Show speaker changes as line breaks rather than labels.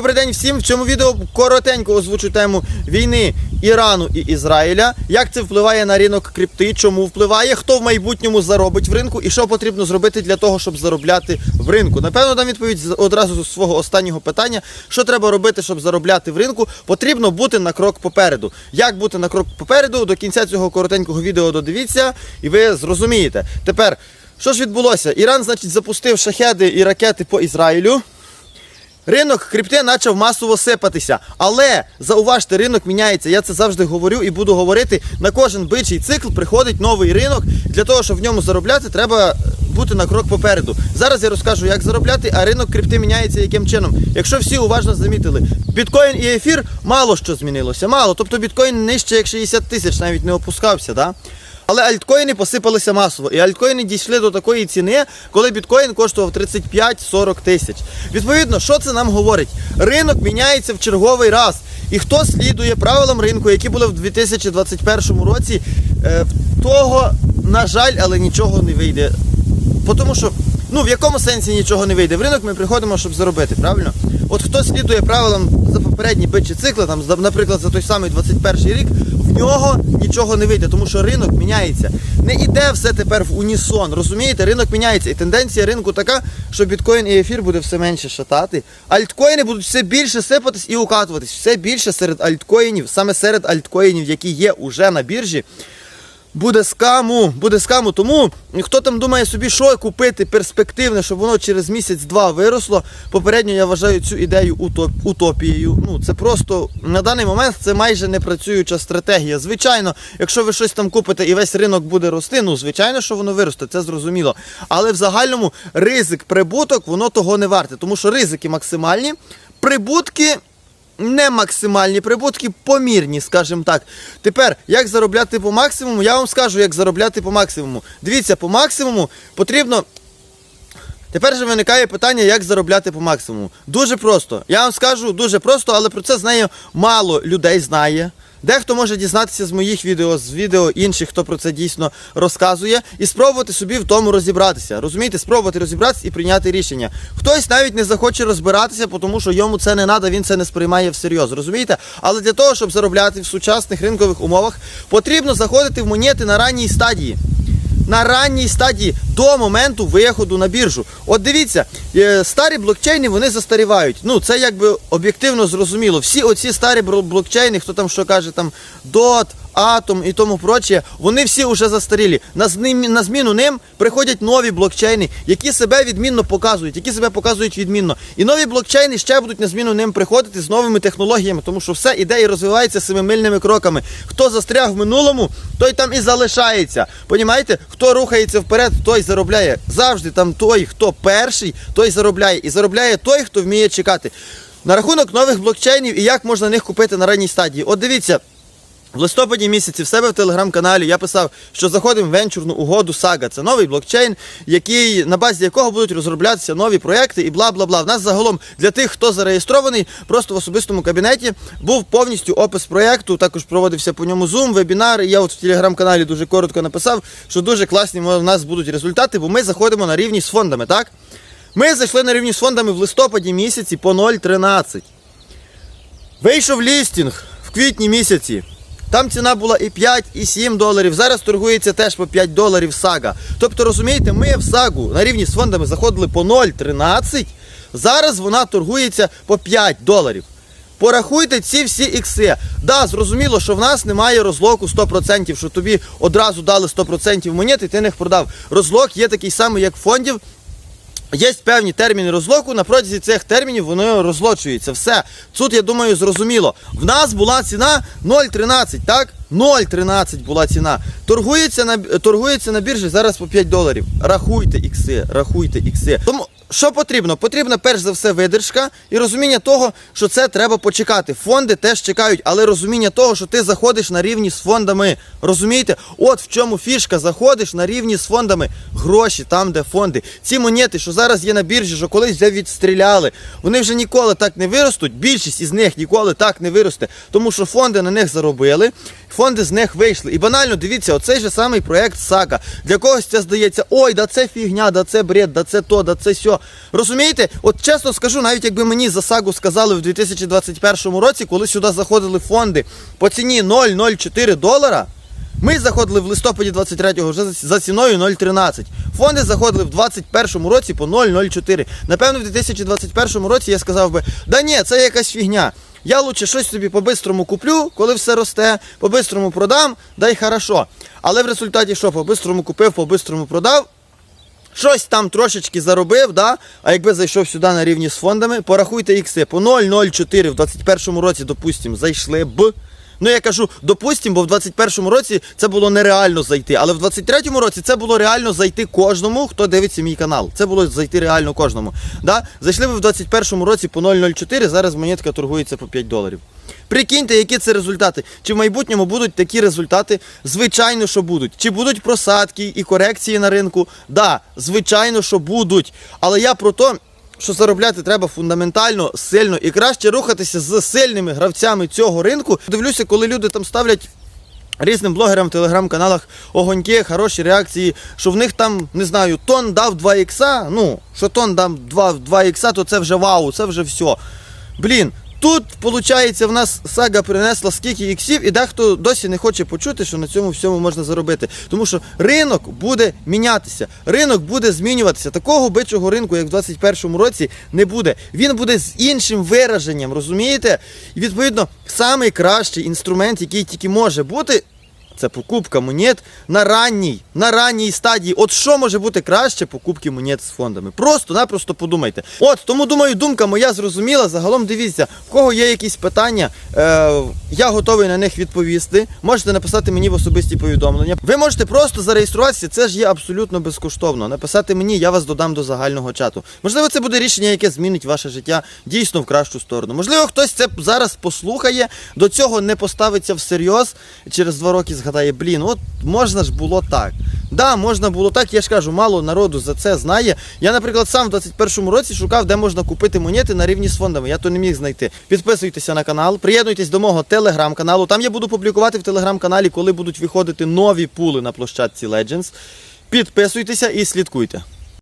Добрий день всім. В цьому відео коротенько озвучу тему війни Ірану і Ізраїля. Як це впливає на ринок крипти, чому впливає, хто в майбутньому заробить в ринку і що потрібно зробити для того, щоб заробляти в ринку. Напевно, дам відповідь одразу з свого останнього питання. Що треба робити, щоб заробляти в ринку? Потрібно бути на крок попереду. Як бути на крок попереду? До кінця цього коротенького відео додивіться, і ви зрозумієте. Тепер, що ж відбулося? Іран, значить, запустив шахеди і ракети по Ізраїлю. Ринок крипти почав масово сипатися. Але зауважте, ринок міняється. Я це завжди говорю і буду говорити. На кожен бичий цикл приходить новий ринок. Для того, щоб в ньому заробляти, треба бути на крок попереду. Зараз я розкажу, як заробляти, а ринок крипти міняється яким чином. Якщо всі уважно замітили, біткоін і ефір мало що змінилося. Мало. Тобто біткоін нижче як 60 тисяч навіть не опускався. Да? Але альткоїни посипалися масово. І альткоїни дійшли до такої ціни, коли біткоін коштував 35-40 тисяч. Відповідно, що це нам говорить? Ринок міняється в черговий раз. І хто слідує правилам ринку, які були в 2021 році, е, в того, на жаль, але нічого не вийде. Тому що, ну в якому сенсі нічого не вийде? В ринок ми приходимо, щоб заробити, правильно? От хто слідує правилам попередні бичі цикли, там, наприклад, за той самий 21 рік, в нього нічого не вийде, тому що ринок міняється. Не іде все тепер в унісон. Розумієте, ринок міняється. І тенденція ринку така, що біткоін і ефір буде все менше шатати. Альткоїни будуть все більше сипатись і укатуватись. Все більше серед альткоїнів, саме серед альткоїнів, які є уже на біржі. Буде скаму, буде скаму. Тому хто там думає собі, що купити перспективне, щоб воно через місяць-два виросло. Попередньо я вважаю цю ідею утоп- утопією. Ну це просто на даний момент це майже не працююча стратегія. Звичайно, якщо ви щось там купите і весь ринок буде рости, ну звичайно, що воно виросте, це зрозуміло. Але в загальному ризик прибуток воно того не варте, тому що ризики максимальні, прибутки не максимальні прибутки, помірні, скажімо так. Тепер, як заробляти по максимуму, я вам скажу, як заробляти по максимуму. Дивіться, по максимуму потрібно. Тепер же виникає питання, як заробляти по максимуму. Дуже просто. Я вам скажу дуже просто, але про це знає мало людей знає. Дехто може дізнатися з моїх відео, з відео інших, хто про це дійсно розказує, і спробувати собі в тому розібратися. Розумієте, спробувати розібратися і прийняти рішення. Хтось навіть не захоче розбиратися, тому що йому це не треба, він це не сприймає всерйоз. Розумієте? Але для того, щоб заробляти в сучасних ринкових умовах, потрібно заходити в монети на ранній стадії на ранній стадії до моменту виходу на біржу. От дивіться, е, старі блокчейни вони застарівають. Ну це якби об'єктивно зрозуміло. Всі оці старі блокчейни, хто там що каже, там DOT, Атом і тому прочее, вони всі вже застарілі. На, на зміну ним приходять нові блокчейни, які себе відмінно показують, які себе показують відмінно. І нові блокчейни ще будуть на зміну ним приходити з новими технологіями, тому що все іде і розвивається семимильними кроками. Хто застряг в минулому, той там і залишається. Понімаєте? Хто рухається вперед, той заробляє. Завжди там той, хто перший, той заробляє. І заробляє той, хто вміє чекати. На рахунок нових блокчейнів і як можна їх купити на ранній стадії. От дивіться. В листопаді місяці в себе в телеграм-каналі я писав, що заходимо в венчурну угоду Сага. Це новий блокчейн, який на базі якого будуть розроблятися нові проекти і бла бла бла. В нас загалом для тих, хто зареєстрований, просто в особистому кабінеті був повністю опис проекту. Також проводився по ньому зум, вебінар. І я от в телеграм-каналі дуже коротко написав, що дуже класні в нас будуть результати, бо ми заходимо на рівні з фондами, так? Ми зайшли на рівні з фондами в листопаді місяці по 0,13. Вийшов лістінг в квітні місяці. Там ціна була і 5, і 7 доларів. Зараз торгується теж по 5 доларів сага. Тобто, розумієте, ми в сагу на рівні з фондами заходили по 0,13. Зараз вона торгується по 5 доларів. Порахуйте ці всі ікси. Да, зрозуміло, що в нас немає розлоку 100%, що тобі одразу дали 100% монет і ти них продав. Розлок є такий самий, як фондів. Є певні терміни розлоку, на протязі цих термінів воно розлочується. Все. Тут, я думаю, зрозуміло. В нас була ціна 0,13, так? 0,13 була ціна. Торгується на, торгується на біржі зараз по 5 доларів. Рахуйте ікси, рахуйте ікси. Тому що потрібно? Потрібна перш за все видержка і розуміння того, що це треба почекати. Фонди теж чекають, але розуміння того, що ти заходиш на рівні з фондами. Розумієте? От в чому фішка, заходиш на рівні з фондами. Гроші там, де фонди. Ці монети, що зараз є на біржі, що колись вже відстріляли, вони вже ніколи так не виростуть. Більшість із них ніколи так не виросте, тому що фонди на них заробили. Фонди з них вийшли. І банально дивіться, оцей же самий проект Сага. Для когось це здається, ой, да це фігня, да це бред, да це то, да це сьо. Розумієте? От чесно скажу, навіть якби мені за сагу сказали в 2021 році, коли сюди заходили фонди по ціні 0,04 долара. Ми заходили в листопаді 23-го вже за- ціною 0,13. Фонди заходили в 21-му році по 0,04. Напевно, в 2021 році я сказав би, да ні, це якась фігня. Я лучше щось собі по-бистрому куплю, коли все росте, по-бистрому продам, да й хорошо. Але в результаті що, по-бистрому купив, по-бистрому продав, щось там трошечки заробив, да? а якби зайшов сюди на рівні з фондами, порахуйте ікси по 0,04 в 2021 році, допустимо, зайшли б. Ну я кажу, допустимо, бо в 2021 році це було нереально зайти. Але в 2023 році це було реально зайти кожному, хто дивиться мій канал. Це було зайти реально кожному. Да? Зайшли ви в 2021 році по 0,04, зараз монетка торгується по 5 доларів. Прикиньте, які це результати. Чи в майбутньому будуть такі результати? Звичайно, що будуть. Чи будуть просадки і корекції на ринку? Да, звичайно, що будуть. Але я про те, що заробляти треба фундаментально, сильно і краще рухатися з сильними гравцями цього ринку. Дивлюся, коли люди там ставлять. Різним блогерам в телеграм-каналах огоньки, хороші реакції, що в них там, не знаю, тон дав 2 ікса, ну, що тон дав 2, 2 ікса, то це вже вау, це вже все. Блін, тут, виходить, в нас сага принесла скільки іксів, і дехто досі не хоче почути, що на цьому всьому можна заробити. Тому що ринок буде мінятися, ринок буде змінюватися. Такого бичого ринку, як в 2021 році, не буде. Він буде з іншим вираженням, розумієте? І відповідно, найкращий інструмент, який тільки може бути. Це покупка монет на ранній, на ранній стадії. От що може бути краще покупки монет з фондами? Просто-напросто подумайте. От тому думаю, думка моя зрозуміла. Загалом дивіться, в кого є якісь питання, е, я готовий на них відповісти. Можете написати мені в особисті повідомлення. Ви можете просто зареєструватися, це ж є абсолютно безкоштовно. Написати мені, я вас додам до загального чату. Можливо, це буде рішення, яке змінить ваше життя дійсно в кращу сторону. Можливо, хтось це зараз послухає, до цього не поставиться всерйоз, через два роки згадає, блін, от можна ж було так. Да, можна було так, я ж кажу, мало народу за це знає. Я, наприклад, сам в 21-му році шукав, де можна купити монети на рівні з фондами. Я то не міг знайти. Підписуйтеся на канал, приєднуйтесь до мого телеграм-каналу. Там я буду публікувати в телеграм-каналі, коли будуть виходити нові пули на площадці Legends. Підписуйтеся і слідкуйте.